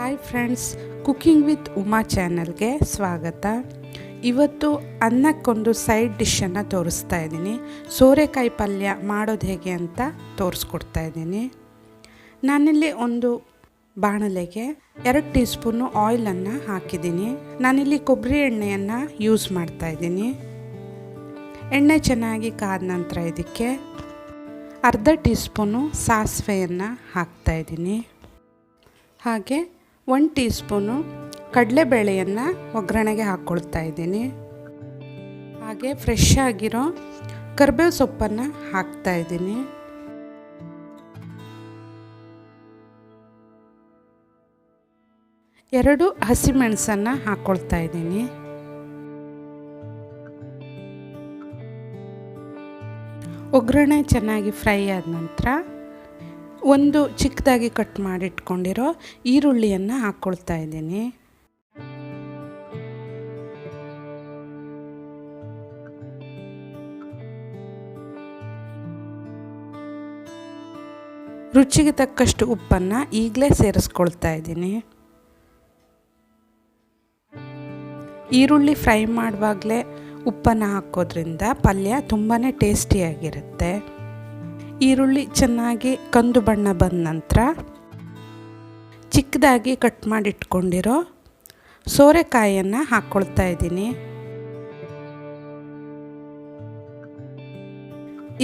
Hi friends cooking with Uma ಚಾನಲ್ಗೆ ಸ್ವಾಗತ. ಇವತ್ತು ಅನ್ನಕ್ಕೊಂದು ಸೈಡ್ ಡಿಶನ್ನು ತೋರಿಸ್ತಾ ಇದ್ದೀನಿ. ಸೋರೆಕಾಯಿ ಪಲ್ಯ ಮಾಡೋದು ಹೇಗೆ ಅಂತ ತೋರಿಸ್ಕೊಡ್ತಾ ಇದ್ದೀನಿ. ನಾನಿಲ್ಲಿ ಒಂದು ಬಾಣಲೆಗೆ ಎರಡು ಟೀ ಸ್ಪೂನು ಆಯಿಲನ್ನು ಹಾಕಿದ್ದೀನಿ. ನಾನಿಲ್ಲಿ ಕೊಬ್ಬರಿ ಎಣ್ಣೆಯನ್ನು ಯೂಸ್ ಮಾಡ್ತಾ ಇದ್ದೀನಿ. ಎಣ್ಣೆ ಚೆನ್ನಾಗಿ ಕಾದ ನಂತರ ಇದಕ್ಕೆ ಅರ್ಧ ಟೀ ಸ್ಪೂನು ಸಾಸಿವೆಯನ್ನು ಹಾಕ್ತಾಯಿದ್ದೀನಿ ಹಾಗೆ ಒನ್ ಟೀ ಸ್ಪೂನು ಕಡಲೆಬೇಳೆಯನ್ನು ಒಗ್ಗರಣೆಗೆ ಹಾಕ್ಕೊಳ್ತಾ ಇದ್ದೀನಿ. ಹಾಗೆ ಫ್ರೆಶ್ ಆಗಿರೋ ಕರ್ಬೇವು ಸೊಪ್ಪನ್ನು ಹಾಕ್ತಾ ಇದ್ದೀನಿ. ಎರಡು ಹಸಿಮೆಣಸನ್ನು ಹಾಕ್ಕೊಳ್ತಾ ಇದ್ದೀನಿ. ಒಗ್ಗರಣೆ ಚೆನ್ನಾಗಿ ಫ್ರೈ ಆದ ನಂತರ ಒಂದು ಚಿಕ್ಕದಾಗಿ ಕಟ್ ಮಾಡಿಟ್ಕೊಂಡಿರೋ ಈರುಳ್ಳಿಯನ್ನು ಹಾಕ್ಕೊಳ್ತಾ ಇದ್ದೀನಿ. ರುಚಿಗೆ ತಕ್ಕಷ್ಟು ಉಪ್ಪನ್ನು ಈಗಲೇ ಸೇರಿಸ್ಕೊಳ್ತಾ ಇದ್ದೀನಿ. ಈರುಳ್ಳಿ ಫ್ರೈ ಮಾಡುವಾಗಲೇ ಉಪ್ಪನ್ನು ಹಾಕೋದ್ರಿಂದ ಪಲ್ಯ ತುಂಬಾ ಟೇಸ್ಟಿಯಾಗಿರುತ್ತೆ ಈರುಳ್ಳಿ ಚೆನ್ನಾಗಿ ಕಂದು ಬಣ್ಣ ಬಂದ ನಂತರ ಚಿಕ್ಕದಾಗಿ ಕಟ್ ಮಾಡಿಟ್ಕೊಂಡಿರೋ ಸೋರೆಕಾಯಿಯನ್ನು ಹಾಕ್ಕೊಳ್ತಾ ಇದ್ದೀನಿ.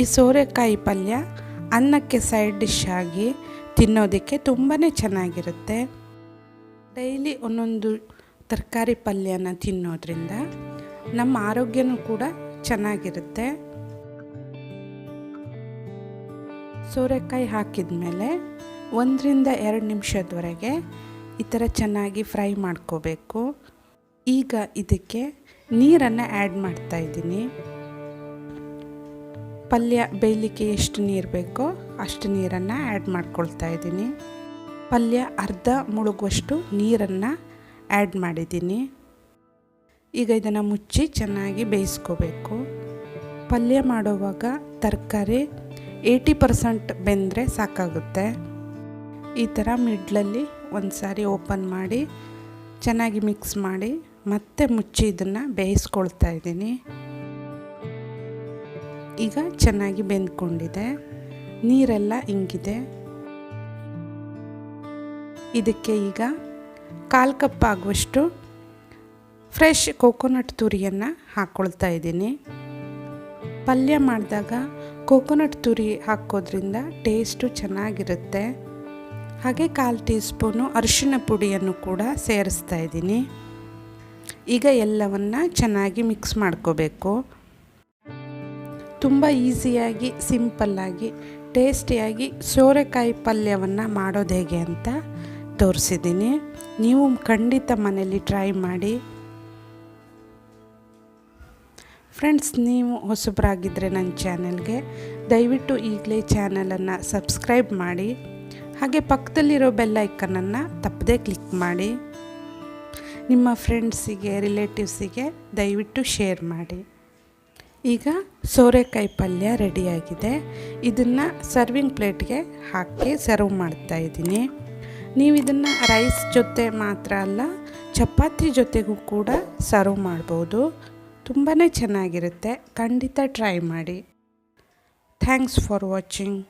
ಈ ಸೋರೆಕಾಯಿ ಪಲ್ಯ ಅನ್ನಕ್ಕೆ ಸೈಡ್ ಡಿಶ್ ಆಗಿ ತಿನ್ನೋದಕ್ಕೆ ತುಂಬಾ ಚೆನ್ನಾಗಿರುತ್ತೆ. ಡೈಲಿ ಒಂದೊಂದು ತರಕಾರಿ ಪಲ್ಯನ ತಿನ್ನೋದ್ರಿಂದ ನಮ್ಮ ಆರೋಗ್ಯನೂ ಕೂಡ ಚೆನ್ನಾಗಿರುತ್ತೆ. ಸೋರೆಕಾಯಿ ಹಾಕಿದ ಮೇಲೆ ಒಂದರಿಂದ ಎರಡು ನಿಮಿಷದವರೆಗೆ ಈ ಥರ ಚೆನ್ನಾಗಿ ಫ್ರೈ ಮಾಡ್ಕೋಬೇಕು. ಈಗ ಇದಕ್ಕೆ ನೀರನ್ನು ಆ್ಯಡ್ ಮಾಡ್ತಾ ಇದ್ದೀನಿ. ಪಲ್ಯ ಬೇಯಲಿಕ್ಕೆ ಎಷ್ಟು ನೀರು ಬೇಕೋ ಅಷ್ಟು ನೀರನ್ನು ಆ್ಯಡ್ ಮಾಡ್ಕೊಳ್ತಾ ಇದ್ದೀನಿ. ಪಲ್ಯ ಅರ್ಧ ಮುಳುಗುವಷ್ಟು ನೀರನ್ನು ಆ್ಯಡ್ ಮಾಡಿದ್ದೀನಿ. ಈಗ ಇದನ್ನು ಮುಚ್ಚಿ ಚೆನ್ನಾಗಿ ಬೇಯಿಸ್ಕೋಬೇಕು. ಪಲ್ಯ ಮಾಡುವಾಗ ತರಕಾರಿ ಏಯ್ಟಿ ಪರ್ಸೆಂಟ್ ಬೆಂದರೆ ಸಾಕಾಗುತ್ತೆ. ಈ ಥರ ಮಿಡ್ಲಲ್ಲಿ ಒಂದು ಸಾರಿ ಓಪನ್ ಮಾಡಿ, ಚೆನ್ನಾಗಿ ಮಿಕ್ಸ್ ಮಾಡಿ ಮತ್ತೆ ಮುಚ್ಚಿ ಇದನ್ನು ಬೇಯಿಸ್ಕೊಳ್ತಾ ಇದ್ದೀನಿ. ಈಗ ಚೆನ್ನಾಗಿ ಬೆಂದ್ಕೊಂಡಿದೆ. ನೀರೆಲ್ಲ ಹಿಂಗಿದೆ ಇದಕ್ಕೆ ಈಗ ಕಾಲು ಕಪ್ ಆಗುವಷ್ಟು ಫ್ರೆಶ್ ಕೋಕೋನಟ್ ತುರಿಯನ್ನು ಹಾಕ್ಕೊಳ್ತಾ ಇದ್ದೀನಿ. ಪಲ್ಯ ಮಾಡಿದಾಗ ಕೋಕೋನಟ್ ತುರಿ ಹಾಕೋದ್ರಿಂದ ಟೇಸ್ಟು ಚೆನ್ನಾಗಿರುತ್ತೆ. ಹಾಗೆ ಕಾಲು ಟೀ ಸ್ಪೂನು ಅರಿಶಿಣ ಪುಡಿಯನ್ನು ಕೂಡ ಸೇರಿಸ್ತಾ ಇದ್ದೀನಿ. ಈಗ ಎಲ್ಲವನ್ನು ಚೆನ್ನಾಗಿ ಮಿಕ್ಸ್ ಮಾಡ್ಕೋಬೇಕು. ತುಂಬ ಈಸಿಯಾಗಿ, ಸಿಂಪಲ್ಲಾಗಿ, ಟೇಸ್ಟಿಯಾಗಿ ಸೋರೆಕಾಯಿ ಪಲ್ಯವನ್ನು ಮಾಡೋದು ಹೇಗೆ ಅಂತ ತೋರಿಸಿದ್ದೀನಿ. ನೀವು ಖಂಡಿತ ಮನೆಯಲ್ಲಿ ಟ್ರೈ ಮಾಡಿ. ಫ್ರೆಂಡ್ಸ್ ನೀವು ಹೊಸಬರಾಗಿದ್ದರೆ ನನ್ನ ಚಾನಲ್ಗೆ ದಯವಿಟ್ಟು ಈಗಲೇ ಚಾನಲನ್ನು ಸಬ್ಸ್ಕ್ರೈಬ್ ಮಾಡಿ, ಹಾಗೆ ಪಕ್ಕದಲ್ಲಿರೋ ಬೆಲ್ಲೈಕನನ್ನು ತಪ್ಪದೇ ಕ್ಲಿಕ್ ಮಾಡಿ, ನಿಮ್ಮ ಫ್ರೆಂಡ್ಸಿಗೆ, ರಿಲೇಟಿವ್ಸಿಗೆ ದಯವಿಟ್ಟು ಶೇರ್ ಮಾಡಿ. ಈಗ ಸೋರೆಕಾಯಿ ಪಲ್ಯ ರೆಡಿಯಾಗಿದೆ. ಇದನ್ನು ಸರ್ವಿಂಗ್ ಪ್ಲೇಟ್ಗೆ ಹಾಕಿ ಸರ್ವ್ ಮಾಡ್ತಾ ಇದ್ದೀನಿ. ನೀವು ಇದನ್ನು ರೈಸ್ ಜೊತೆ ಮಾತ್ರ ಅಲ್ಲ, ಚಪಾತಿ ಜೊತೆಗೂ ಕೂಡ ಸರ್ವ್ ಮಾಡ್ಬೋದು. ತುಂಬಾ ಚೆನ್ನಾಗಿರುತ್ತೆ. ಖಂಡಿತ ಟ್ರೈ ಮಾಡಿ. Thanks for watching